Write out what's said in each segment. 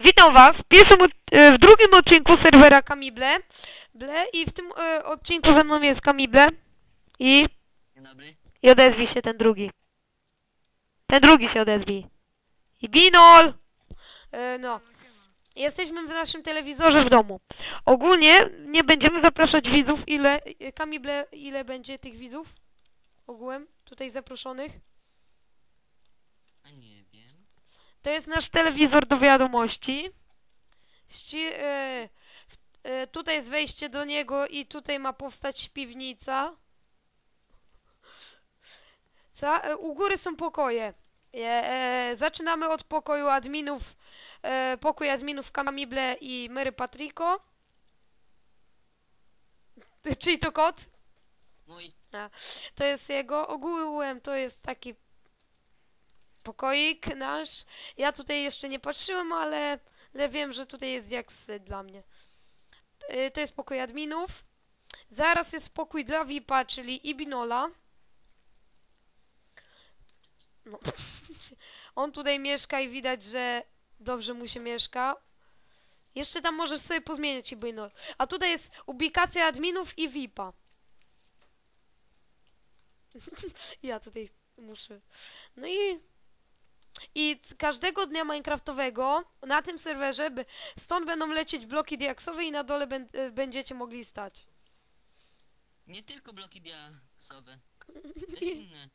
Witam was w, pierwszym, e, w drugim odcinku serwera Kamible Ble, i w tym e, odcinku ze mną jest Kamible i, Dzień dobry. i odezwij się ten drugi. Ten drugi się odezwij. I Binol! E, no. Jesteśmy w naszym telewizorze w domu. Ogólnie nie będziemy zapraszać widzów. Ile, Kamible, ile będzie tych widzów? Ogółem tutaj zaproszonych? A nie wiem. To jest nasz telewizor do wiadomości. Ści, e, e, tutaj jest wejście do niego i tutaj ma powstać piwnica. Ca, e, u góry są pokoje. E, e, zaczynamy od pokoju adminów. E, pokój adminów Kamible i Mary Patrico. Czyli to kot? Mój. To jest jego. Ogółem to jest taki pokoik nasz. Ja tutaj jeszcze nie patrzyłem, ale, ale wiem, że tutaj jest jak sy dla mnie. Y, To jest pokój adminów. Zaraz jest pokój dla VIPa, czyli Ibinola. No. On tutaj mieszka i widać, że dobrze mu się mieszka. Jeszcze tam możesz sobie pozmieniać Ibinol. A tutaj jest ubikacja adminów i VIPa. Ja tutaj muszę. No i. I każdego dnia Minecraftowego na tym serwerze stąd będą lecieć bloki diaksowe i na dole e, będziecie mogli stać. Nie tylko bloki diaksowe. Też inne.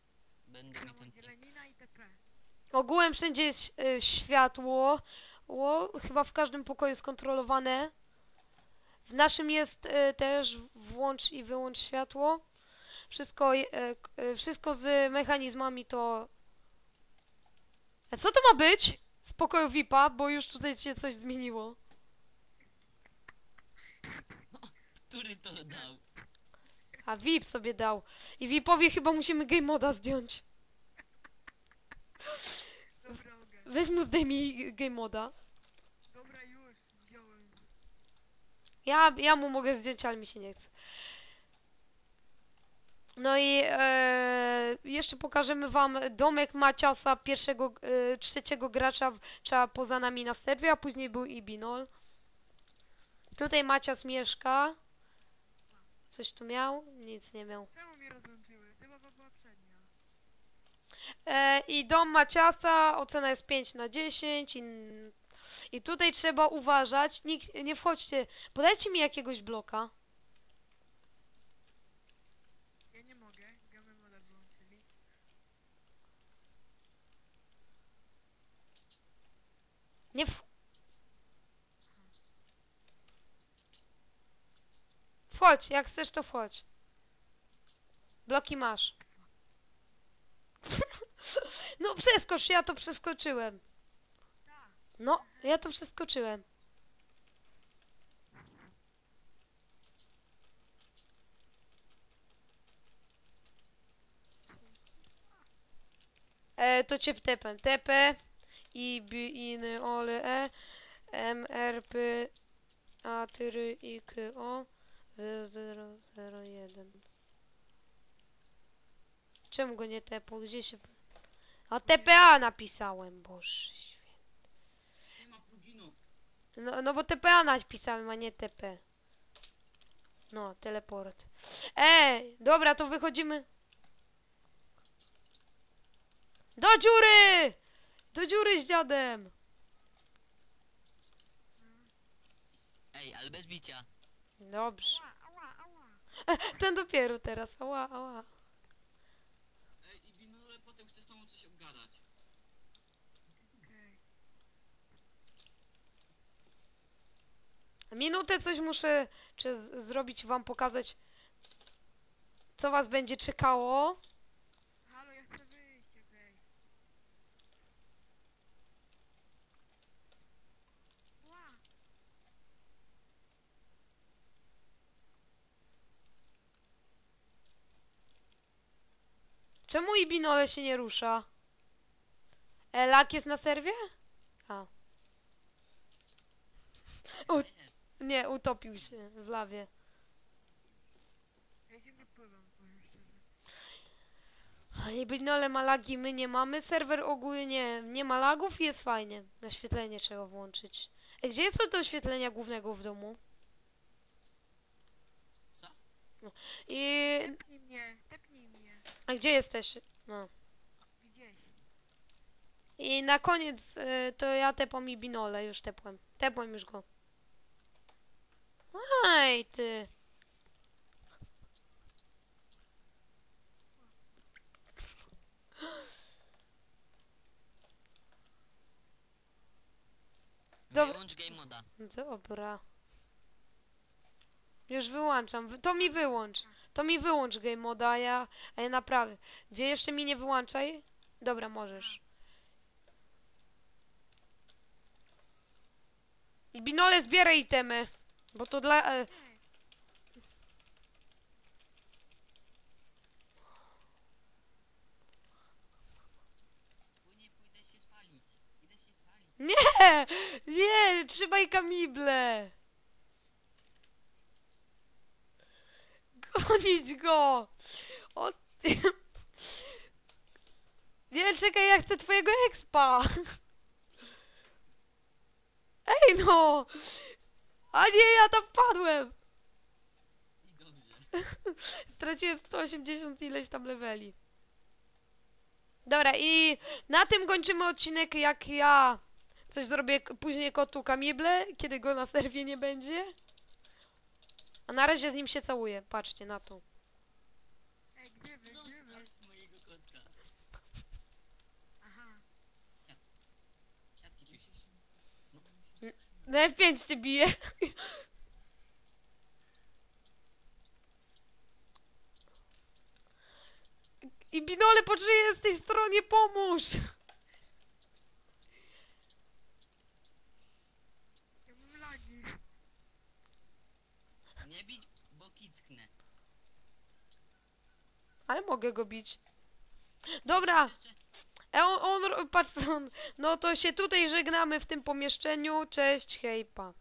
Będą mi tam... Ogółem wszędzie jest e, światło. Ło, chyba w każdym pokoju jest kontrolowane. W naszym jest e, też włącz i wyłącz światło. Wszystko, wszystko z mechanizmami to. A co to ma być? W pokoju VIPa, bo już tutaj się coś zmieniło. Który to dał? A VIP sobie dał. I VIPowi chyba musimy game moda zdjąć. Weź mu zdejmij game moda. Dobra, już. Wziąłem. Ja, ja mu mogę zdjąć, ale mi się nie chce. No i e, jeszcze pokażemy wam domek Maciasa, pierwszego, e, trzeciego gracza, trzeba poza nami na serwie, a później był Ibinol. Tutaj Macias mieszka. Coś tu miał? Nic nie miał. Czemu mnie rozłączyły? Chyba była przednia. E, I dom Maciasa, ocena jest 5 na 10 i, i tutaj trzeba uważać. Nikt, nie wchodźcie. Podajcie mi jakiegoś bloka. Ja nie mogę. Gamę moda wyłączyli. Nie w... Wchodź, jak chcesz to wchodź. Bloki masz. No przeskocz, ja to przeskoczyłem. No, ja to przeskoczyłem. E, to cię tepem. TP i b iny ole e m r p a t r i k o 0001 Czemu go nie tepał? Gdzie się... A TPA napisałem, boże święty. Nie ma pluginów. No, no bo TPA napisałem, a nie TP. No, teleport. Ej, dobra, to wychodzimy. Do dziury! Do dziury z dziadem! Ej, ale bez bicia. Dobrze. Ten dopiero teraz. Ała, ała. Ej, i Binole potem chcę z tobą coś obgadać. Minutę coś muszę czy z- zrobić, wam pokazać, co was będzie czekało. Czemu Ibinole się nie rusza? E, Lak jest na serwie? A. U, nie, utopił się w lawie. Ja się. Ibinole ma lagi, my nie mamy. Serwer ogólnie nie ma lagów i jest fajnie. Naświetlenie trzeba włączyć. Ej, Gdzie jest to do oświetlenia głównego w domu? Co? I... A gdzie jesteś? No. Gdzieś. I na koniec y, to ja tepam i binole, już tepłem. Tepłem już go. Aj, ty. Dobra. Wyłącz game moda. Dobra. Już wyłączam. Wy- To mi wyłącz. To mi wyłącz game moda, a ja, a ja naprawię. Wie, jeszcze mi nie wyłączaj? Dobra, możesz. Binole zbieraj itemy. Bo to dla... E, nie! Nie! Trzymaj kamible! Gonić go! O, ty. Nie, czekaj, ja chcę twojego expa! Ej no! A nie, ja tam padłem! Straciłem 180 ileś tam leveli. Dobra, i na tym kończymy odcinek, jak ja coś zrobię później kotu Kamible, kiedy go na serwie nie będzie. A na razie z nim się całuję, patrzcie na to. Ej? Zostaw mojego kotka. Aha. Siatki pisz. Na F5 cię bije. I Binole, po czyjej z tej stronie pomóż! Ja mam lagi. Nie bić, bo kicknę. Ale mogę go bić. Dobra, E, on, on, patrz, on, no to się tutaj żegnamy w tym pomieszczeniu. Cześć, hejpa.